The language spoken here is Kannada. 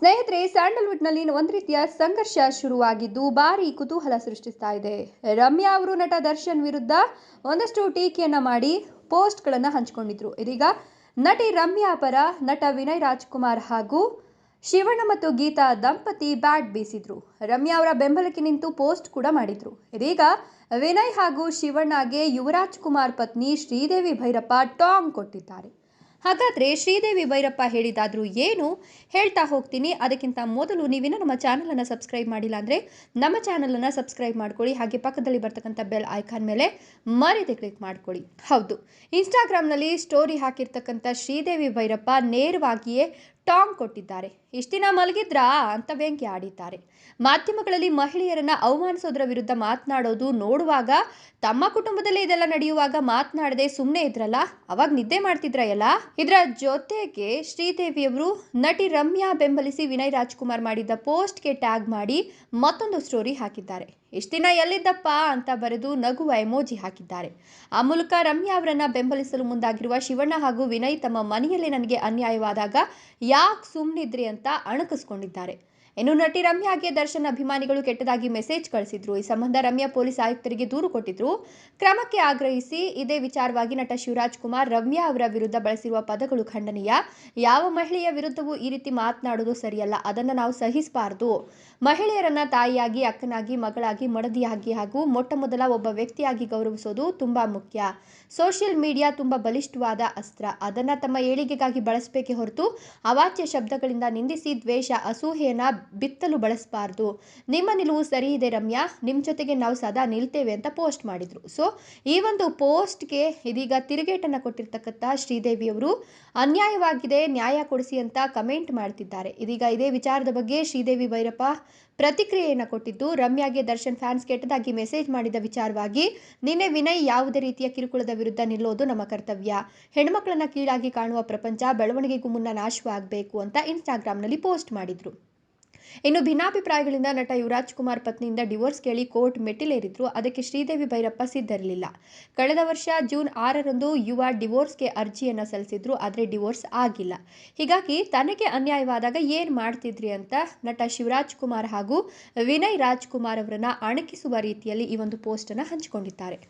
ಸ್ನೇಹಿತರೆ, ಸ್ಯಾಂಡಲ್ವುಡ್ನಲ್ಲಿ ಒಂದು ರೀತಿಯ ಸಂಘರ್ಷ ಶುರುವಾಗಿದ್ದು ಭಾರಿ ಕುತೂಹಲ ಸೃಷ್ಟಿಸ್ತಾ ಇದೆ. ರಮ್ಯಾ ಅವರು ನಟ ದರ್ಶನ್ ವಿರುದ್ಧ ಒಂದಷ್ಟು ಟೀಕೆಯನ್ನ ಮಾಡಿ ಪೋಸ್ಟ್ಗಳನ್ನು ಹಂಚಿಕೊಂಡಿದ್ರು. ಇದೀಗ ನಟಿ ರಮ್ಯಾ ಪರ ನಟ ವಿನಯ್ ರಾಜ್ಕುಮಾರ್ ಹಾಗೂ ಶಿವಣ್ಣ ಮತ್ತು ಗೀತಾ ದಂಪತಿ ಬ್ಯಾಟ್ ಬೀಸಿದ್ರು. ರಮ್ಯಾ ಅವರ ಬೆಂಬಲಕ್ಕೆ ನಿಂತು ಪೋಸ್ಟ್ ಕೂಡ ಮಾಡಿದ್ರು. ಇದೀಗ ವಿನಯ್ ಹಾಗೂ ಶಿವಣ್ಣಗೆ ಯುವರಾಜ್ ಕುಮಾರ್ ಪತ್ನಿ ಶ್ರೀದೇವಿ ಭೈರಪ್ಪ ಟಾಂಗ್ ಕೊಟ್ಟಿದ್ದಾರೆ. ಹಾಗಾದ್ರೆ ಶ್ರೀದೇವಿ ಭೈರಪ್ಪ ಹೇಳಿದಾದರೂ ಏನು? ಹೇಳ್ತಾ ಹೋಗ್ತೀನಿ. ಅದಕ್ಕಿಂತ ಮೊದಲು ನೀವಿನ್ನ ನಮ್ಮ ಚಾನಲನ್ನು ಸಬ್ಸ್ಕ್ರೈಬ್ ಮಾಡಿಲ್ಲ ಅಂದರೆ ನಮ್ಮ ಚಾನಲನ್ನು ಸಬ್ಸ್ಕ್ರೈಬ್ ಮಾಡ್ಕೊಳ್ಳಿ. ಹಾಗೆ ಪಕ್ಕದಲ್ಲಿ ಬರ್ತಕ್ಕಂಥ ಬೆಲ್ ಐಕಾನ್ ಮೇಲೆ ಮರೆತೆ ಕ್ಲಿಕ್ ಮಾಡ್ಕೊಳ್ಳಿ. ಹೌದು. ಇನ್ಸ್ಟಾಗ್ರಾಮ್ನಲ್ಲಿ ಸ್ಟೋರಿ ಹಾಕಿರ್ತಕ್ಕಂಥ ಶ್ರೀದೇವಿ ಭೈರಪ್ಪ ನೇರವಾಗಿಯೇ ಟಾಂಗ್ ಕೊಟ್ಟಿದ್ದಾರೆ. ಇಷ್ಟಿನ ಮಲಗಿದ್ರಾ? ಅಂತ ವ್ಯಂಗ್ಯ ಆಡಿದ್ದಾರೆ. ಮಾಧ್ಯಮಗಳಲ್ಲಿ ಮಹಿಳೆಯರನ್ನ ಅವಮಾನಿಸೋದ್ರ ವಿರುದ್ಧ ಮಾತನಾಡೋದು ನೋಡುವಾಗ, ತಮ್ಮ ಕುಟುಂಬದಲ್ಲಿ ಇದೆಲ್ಲ ನಡೆಯುವಾಗ ಮಾತನಾಡದೆ ಸುಮ್ಮನೆ ಇದ್ರಲ್ಲ? ಅವಾಗ ನಿದ್ದೆ ಮಾಡ್ತಿದ್ರ ಎಲ್ಲ? ಇದರ ಜೊತೆಗೆ ಶ್ರೀದೇವಿಯವರು ನಟಿ ರಮ್ಯಾ ಬೆಂಬಲಿಸಿ ವಿನಯ್ ರಾಜ್ಕುಮಾರ್ ಮಾಡಿದ್ದ ಪೋಸ್ಟ್ಗೆ ಟ್ಯಾಗ್ ಮಾಡಿ ಮತ್ತೊಂದು ಸ್ಟೋರಿ ಹಾಕಿದ್ದಾರೆ. ಇಷ್ಟು ದಿನ ಎಲ್ಲಿದ್ದಪ್ಪ ಅಂತ ಬರೆದು ನಗುವ ಎಮೋಜಿ ಹಾಕಿದ್ದಾರೆ. ಆ ಮೂಲಕ ರಮ್ಯಾ ಅವರನ್ನ ಬೆಂಬಲಿಸಲು ಮುಂದಾಗಿರುವ ಶಿವಣ್ಣ ಹಾಗೂ ವಿನಯ್ ತಮ್ಮ ಮನೆಯಲ್ಲೇ ನನಗೆ ಅನ್ಯಾಯವಾದಾಗ ಯಾಕೆ ಸುಮ್ಮನಿದ್ರಿ ಅಂತ ಅಣಕಿಸ್ಕೊಂಡಿದ್ದಾರೆ. ಇನ್ನು ನಟಿ ರಮ್ಯಾಗೆ ದರ್ಶನ್ ಅಭಿಮಾನಿಗಳು ಕೆಟ್ಟದಾಗಿ ಮೆಸೇಜ್ ಕಳಿಸಿದ್ರು. ಈ ಸಂಬಂಧ ರಮ್ಯಾ ಪೊಲೀಸ್ ಆಯುಕ್ತರಿಗೆ ದೂರು ಕೊಟ್ಟಿದ್ರು. ಕ್ರಮಕ್ಕೆ ಆಗ್ರಹಿಸಿ ಇದೇ ವಿಚಾರವಾಗಿ ನಟ ಶಿವರಾಜ್ ಕುಮಾರ್, ರಮ್ಯಾ ಅವರ ವಿರುದ್ಧ ಬಳಸಿರುವ ಪದಗಳು ಖಂಡನೀಯ. ಯಾವ ಮಹಿಳೆಯ ವಿರುದ್ಧವೂ ಈ ರೀತಿ ಮಾತನಾಡೋದು ಸರಿಯಲ್ಲ. ಅದನ್ನು ನಾವು ಸಹಿಸಬಾರದು. ಮಹಿಳೆಯರನ್ನ ತಾಯಿಯಾಗಿ, ಅಕ್ಕನಾಗಿ, ಮಗಳಾಗಿ, ಮಡದಿಯಾಗಿ ಹಾಗೂ ಮೊಟ್ಟ ಮೊದಲ ಒಬ್ಬ ವ್ಯಕ್ತಿಯಾಗಿ ಗೌರವಿಸೋದು ತುಂಬಾ ಮುಖ್ಯ. ಸೋಷಿಯಲ್ ಮೀಡಿಯಾ ತುಂಬಾ ಬಲಿಷ್ಠವಾದ ಅಸ್ತ್ರ. ಅದನ್ನ ತಮ್ಮ ಏಳಿಗೆಗಾಗಿ ಬಳಸಬೇಕೆ ಹೊರತು ಅವಾಚ್ಯ ಶಬ್ದಗಳಿಂದ ನಿಂದಿಸಿ ದ್ವೇಷ ಅಸೂಹೆಯನ್ನ ಬಿತ್ತಲು ಬಳಸಬಾರ್ದು. ನಿಮ್ಮ ನಿಲುವು ಸರಿ ಇದೆ ರಮ್ಯಾ ನಿಮ್ಮ ಜೊತೆಗೆ ನಾವು ಸದಾ ನಿಲ್ತೇವೆ ಅಂತ ಪೋಸ್ಟ್ ಮಾಡಿದ್ರು. ಸೊ ಈ ಒಂದು ಪೋಸ್ಟ್ಗೆ ಇದೀಗ ತಿರುಗೇಟನ್ನು ಕೊಟ್ಟಿರ್ತಕ್ಕಂಥ ಶ್ರೀದೇವಿಯವರು ಅನ್ಯಾಯವಾಗಿದೆ, ನ್ಯಾಯ ಕೊಡಿಸಿ ಅಂತ ಕಮೆಂಟ್ ಮಾಡ್ತಿದ್ದಾರೆ. ಇದೀಗ ಇದೇ ವಿಚಾರದ ಬಗ್ಗೆ ಶ್ರೀದೇವಿ ಭೈರಪ್ಪ ಪ್ರತಿಕ್ರಿಯೆಯನ್ನು ಕೊಟ್ಟಿದ್ದು, ರಮ್ಯಾಗೆ ದರ್ಶನ್ ಫ್ಯಾನ್ಸ್ ಕೆಟ್ಟದಾಗಿ ಮೆಸೇಜ್ ಮಾಡಿದ ವಿಚಾರವಾಗಿ, ನಿನ್ನೆ ವಿನಯ್ ಯಾವುದೇ ರೀತಿಯ ಕಿರುಕುಳದ ವಿರುದ್ಧ ನಿಲ್ಲೋದು ನಮ್ಮ ಕರ್ತವ್ಯ. ಹೆಣ್ಮಕ್ಳನ್ನ ಕೀಳಾಗಿ ಕಾಣುವ ಪ್ರಪಂಚ ಬೆಳವಣಿಗೆಗೂ ಮುನ್ನ ನಾಶವಾಗಬೇಕು ಅಂತ ಇನ್ಸ್ಟಾಗ್ರಾಮ್ನಲ್ಲಿ ಪೋಸ್ಟ್ ಮಾಡಿದ್ರು. ಇನ್ನು ಭಿನ್ನಾಭಿಪ್ರಾಯಗಳಿಂದ ನಟ ಯುವರಾಜ್ ಕುಮಾರ್ ಪತ್ನಿಯಿಂದ ಡಿವೋರ್ಸ್ ಕೇಳಿ ಕೋರ್ಟ್ ಮೆಟ್ಟಿಲೇರಿದ್ರು. ಅದಕ್ಕೆ ಶ್ರೀದೇವಿ ಭೈರಪ್ಪ ಸಿದ್ಧರಲಿಲ್ಲ ಕಳೆದ ವರ್ಷ ಜೂನ್ ಆರರಂದು ಯುವ ಡಿವೋರ್ಸ್ಗೆ ಅರ್ಜಿಯನ್ನು ಸಲ್ಲಿಸಿದ್ರು. ಆದರೆ ಡಿವೋರ್ಸ್ ಆಗಿಲ್ಲ. ಹೀಗಾಗಿ ತನಗೆ ಅನ್ಯಾಯವಾದಾಗ ಏನು ಮಾಡ್ತಿದ್ರಿ ಅಂತ ನಟ ಶಿವರಾಜ್ ಕುಮಾರ್ ಹಾಗೂ ವಿನಯ್ ರಾಜ್ಕುಮಾರ್ ಅವರನ್ನ ಅಣಕಿಸುವ ರೀತಿಯಲ್ಲಿ ಈ ಒಂದು ಪೋಸ್ಟನ್ನು ಹಂಚಿಕೊಂಡಿದ್ದಾರೆ.